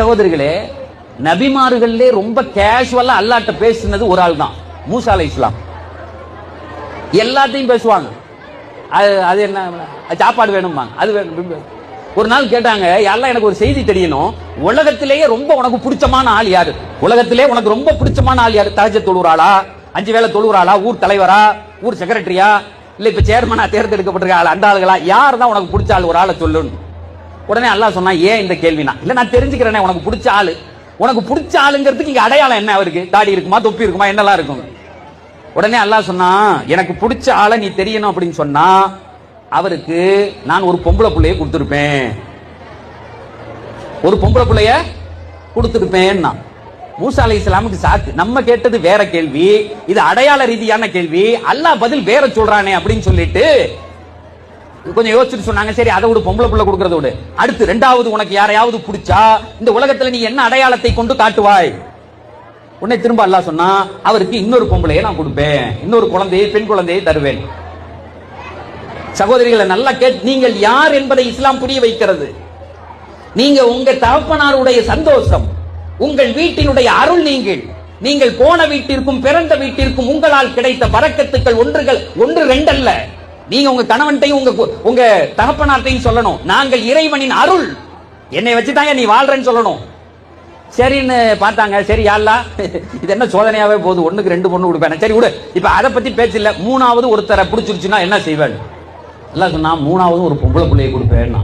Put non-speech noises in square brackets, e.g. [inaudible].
சகோதரிகளே நபிமார்கள்லே ரொம்ப கேஷுவலா அல்லாட்ட பேசினது ஒரு ஆள் தான் மூசா அலை இஸ்லாம் எல்லாத்தையும் பேசுவாங்க. அது அது என்ன சாப்பாடு வேணும்பாங்க அது வேணும் ஒரு நாள் கேட்டாங்க எல்லாம் எனக்கு ஒரு செய்தி தெரியணும்? உலகத்திலேயே ரொம்ப உனக்கு பிடிச்சமான ஆள் யாரு? உலகத்திலே உனக்கு ரொம்ப பிடிச்சமான ஆள் யாரு? தகஜ தொழுறாளா அஞ்சு வேளை தொழுறாளா ஊர் தலைவரா? ஊர் செக்ரட்டரியா இல்ல இப்ப சேர்மனா தேர்ந்தெடுக்கப்பட்டிருக்க ஆள் அந்த ஆளுகளா? யார் தான் உனக்கு பிடிச்ச ஆள்? ஒரு ஆளை சொல்லுன்னு. உடனே அல்லாஹ் சொன்னா ஏன் இந்த கேள்வினா இல்ல நான் தெரிஞ்சுக்கிறேனே உனக்கு பிடிச்ச ஆளு. உனக்கு பிடிச்ச ஆளுங்கிறதுக்கு இங்க அடையாளம் என்ன? அவருக்கு தாடி இருக்குமா தொப்பி இருக்குமா என்னெல்லாம் இருக்கும்? உடனே அல்லாஹ் சொன்னா எனக்கு பிடிச்ச ஆளை நீ தெரியணும் அப்படின்னு சொன்னா அவருக்கு நான் ஒரு பொம்பளை பிள்ளைய கொடுத்துருப்பேன். ஒரு பொம்பளை பிள்ளைய கொடுத்துருப்பேன் மூசா அலை இஸ்லாமுக்கு சாக்கு. நம்ம கேட்டது வேற கேள்வி இது அடையாள ரீதியான கேள்வி. அல்லாஹ் பதில் வேற சொல்றானே அப்படின்னு சொல்லிட்டு கொஞ்சம் யோசிச்சுட்டு சொன்னாங்க சரி அதை விட பொம்பளை புள்ள கொடுக்கறத விட. அடுத்து ரெண்டாவது உனக்கு யாரையாவது பிடிச்சா இந்த உலகத்துல நீ என்ன அடையாளத்தை கொண்டு காட்டுவாய்? உன்னை திரும்ப அல்லாஹ் சொன்னா அவருக்கு இன்னொரு பொம்பளையை நான் கொடுப்பேன். இன்னொரு குழந்தையை பெண் குழந்தையை தருவேன். சகோதரிகளை நல்லா கேட் நீங்கள் யார் என்பதை இஸ்லாம் புரிய வைக்கிறது. நீங்க உங்க தகப்பனாருடைய சந்தோஷம் உங்கள் வீட்டினுடைய அருள் நீங்கள். நீங்கள் போன வீட்டிற்கும் பிறந்த வீட்டிற்கும் உங்களால் கிடைத்த பறக்கத்துக்கள் ஒன்றுகள் ஒன்று ரெண்டல்ல. நீங்க உங்க கணவன்ட்டையும் உங்க கு- உங்க தகப்பனார்ட்டையும் சொல்லணும். நாங்கள் இறைவனின் அருள். என்னை வச்சுதாங்க நீ வாழ்றேன்னு சொல்லணும். சரின்னு பார்த்தாங்க. சரி யாழ்லா [laughs] இது என்ன சோதனையாவே போகுது? ஒண்ணுக்கு ரெண்டு பொண்ணு கொடுப்பேன்? சரி விடு. இப்ப அதை பத்தி பேச்சு இல்ல மூணாவது ஒருத்தரை பிடிச்சிருச்சுன்னா என்ன செய்வேன்? எல்லாம் சொன்னா மூணாவது ஒரு பொம்பளை பிள்ளையை கொடுப்பேன்னா.